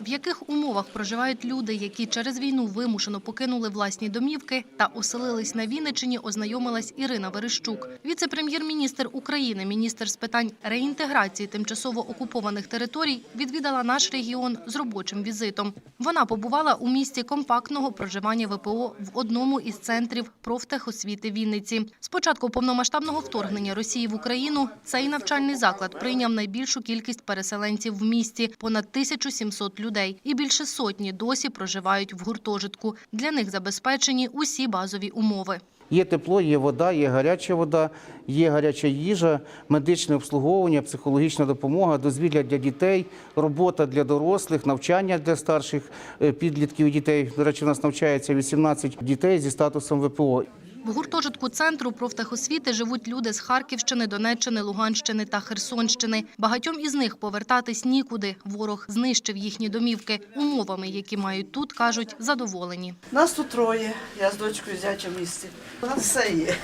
В яких умовах проживають люди, які через війну вимушено покинули власні домівки та оселились на Вінниччині, ознайомилась Ірина Верещук. Віце-прем'єр-міністр України, міністр з питань реінтеграції тимчасово окупованих територій, відвідала наш регіон з робочим візитом. Вона побувала у місті компактного проживання ВПО в одному із центрів профтехосвіти Вінниці. З початку повномасштабного вторгнення Росії в Україну цей навчальний заклад прийняв найбільшу кількість переселенців в місті – понад 1700 людей. І більше сотні досі проживають в гуртожитку. Для них забезпечені усі базові умови. Є тепло, є вода, є гаряча вода, є гаряча їжа, медичне обслуговування, психологічна допомога, дозвілля для дітей, робота для дорослих, навчання для старших е, підлітків і дітей. До речі, у нас навчається 18 дітей зі статусом ВПО. В гуртожитку центру профтехосвіти живуть люди з Харківщини, Донеччини, Луганщини та Херсонщини. Багатьом із них повертатись нікуди. Ворог знищив їхні домівки. Умовами, які мають тут, кажуть, задоволені. Нас тут троє, я з дочкою зятя в місті. У нас все є.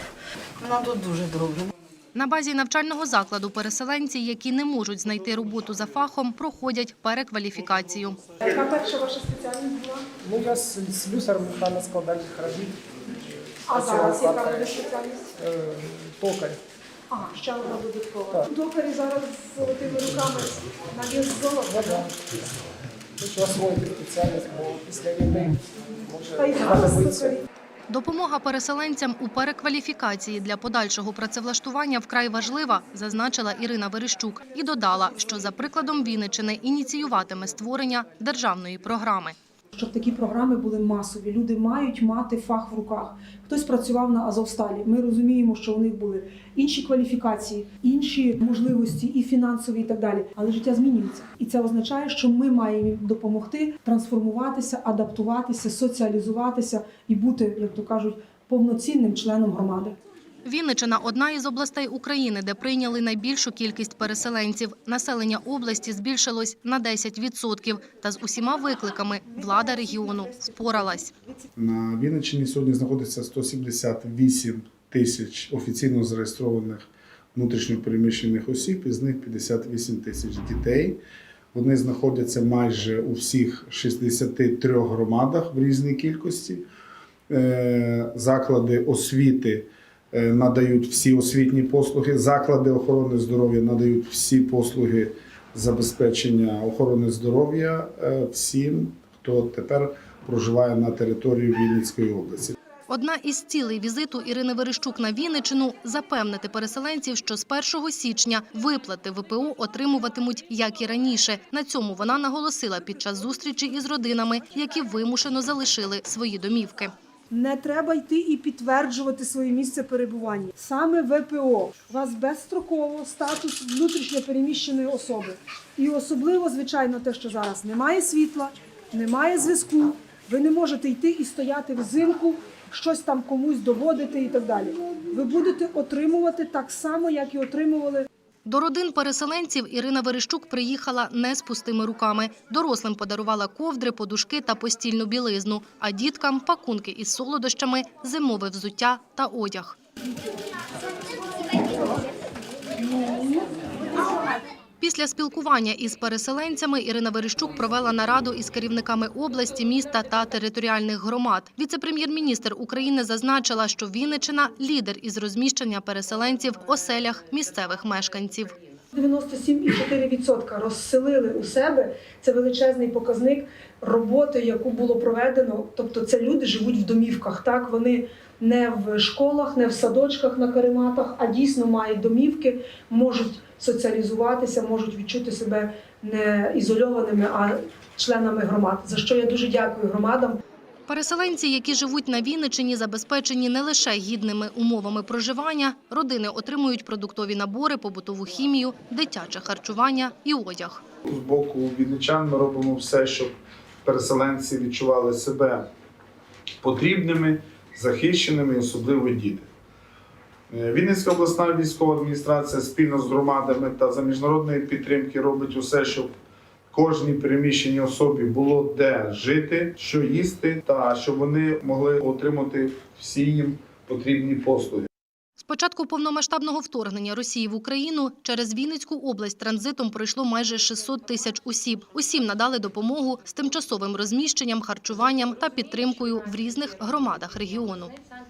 Нам тут дуже добре. На базі навчального закладу переселенці, які не можуть знайти роботу за фахом, проходять перекваліфікацію. Яка перша ваша спеціальність була? Ну, я слюсар механо-складальних робіт, А зараз яка буде спеціальність? е, токар. Ага, ще одна додаткова. Токарі зараз з золотими руками на вес золота. Ну, да. Хочу освоїти спеціальність, бо після війни Та й може зараз знадобиться. Допомога переселенцям у перекваліфікації для подальшого працевлаштування вкрай важлива, зазначила Ірина Верещук і додала, що за прикладом Вінничини ініціюватиме створення державної програми. Щоб такі програми були масові. Люди мають мати фах в руках. Хтось працював на Азовсталі. Ми розуміємо, що у них були інші кваліфікації, інші можливості, і фінансові, і так далі. Але життя змінюється, і це означає, що ми маємо допомогти трансформуватися, адаптуватися, соціалізуватися і бути, як то кажуть, повноцінним членом громади. Вінничина – одна із областей України, де прийняли найбільшу кількість переселенців. Населення області збільшилось на 10%. Та з усіма викликами влада регіону впоралась. На Вінниччині сьогодні знаходиться 178 тисяч офіційно зареєстрованих внутрішньопереміщених осіб, із них 58 тисяч дітей. Вони знаходяться майже у всіх 63 громадах в різній кількості. Е, Заклади освіти надають всі освітні послуги, заклади охорони здоров'я надають всі послуги забезпечення охорони здоров'я е, всім, хто тепер проживає на території Вінницької області. Одна із цілей візиту Ірини Верещук на Вінничину – запевнити переселенців, що з 1 січня виплати ВПО отримуватимуть, як і раніше. На цьому вона наголосила під час зустрічі із родинами, які вимушено залишили свої домівки. Не треба йти і підтверджувати своє місце перебування. Саме ВПО у вас безстроково статус внутрішньо переміщеної особи. І особливо, звичайно, те, що зараз немає світла, немає зв'язку. Ви не можете йти і стояти взимку, щось там комусь доводити і так далі. Ви будете отримувати так само, як і отримували До родин переселенців Ірина Верещук приїхала не з пустими руками. Дорослим подарувала ковдри, подушки та постільну білизну, а діткам – пакунки із солодощами, зимове взуття та одяг. Після спілкування із переселенцями Ірина Верещук провела нараду із керівниками області, міста та територіальних громад. Віце-прем'єр-міністр України зазначила, що Вінничина – лідер із розміщення переселенців в оселях місцевих мешканців. 97,4% розселили у себе. Це величезний показник роботи, яку було проведено. Тобто, це люди живуть в домівках. Так вони не в школах, не в садочках на карематах, а дійсно мають домівки, можуть соціалізуватися, можуть відчути себе не ізольованими, а членами громад. За що я дуже дякую громадам. Переселенці, які живуть на Вінничині, забезпечені не лише гідними умовами проживання. Родини отримують продуктові набори, побутову хімію, дитяче харчування і одяг. З боку вінничан ми робимо все, щоб переселенці відчували себе потрібними, захищеними, особливо діти. Е, Вінницька обласна військова адміністрація спільно з громадами та за міжнародної підтримки робить усе, щоб кожній переміщеній особі було де жити, що їсти, та щоб вони могли отримати всі їм потрібні послуги. Початку повномасштабного вторгнення Росії в Україну через Вінницьку область транзитом пройшло майже 600 тисяч осіб. Усім надали допомогу з тимчасовим розміщенням, харчуванням та підтримкою в різних громадах регіону.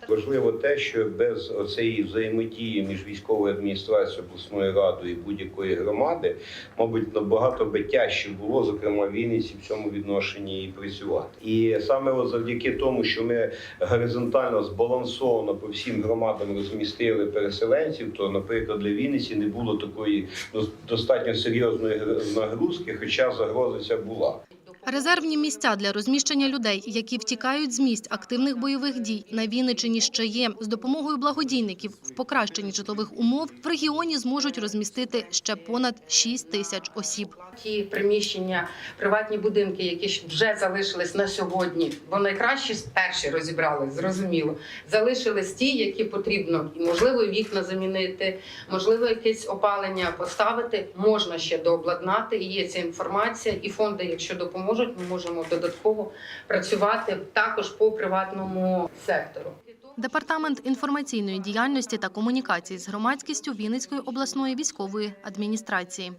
Важливо те, що без цієї взаємодії між військовою адміністрацією обласною радою і будь-якої громади, мабуть, набагато би тяжче було, зокрема Вінниці, в цьому відношенні і працювати. І саме завдяки тому, що ми горизонтально збалансовано по всім громадам розмістили переселенців, то, наприклад, для Вінниці не було такої ну, достатньо серйозної нагрузки, хоча загроза ця була. Резервні місця для розміщення людей, які втікають з місць активних бойових дій на Вінниччині ще є. З допомогою благодійників в покращенні житлових умов в регіоні зможуть розмістити ще понад 6 тисяч осіб. Ті приміщення, приватні будинки, які вже залишились на сьогодні, бо найкраще перші розібрали, зрозуміло. Залишились ті, які потрібно, і, можливо, вікна замінити, можливо, якесь опалення поставити. Можна ще дообладнати. І є ця інформація, і фонди, якщо допоможуть, ми можемо додатково працювати також по приватному сектору. Департамент інформаційної діяльності та комунікації з громадськістю Вінницької обласної військової адміністрації.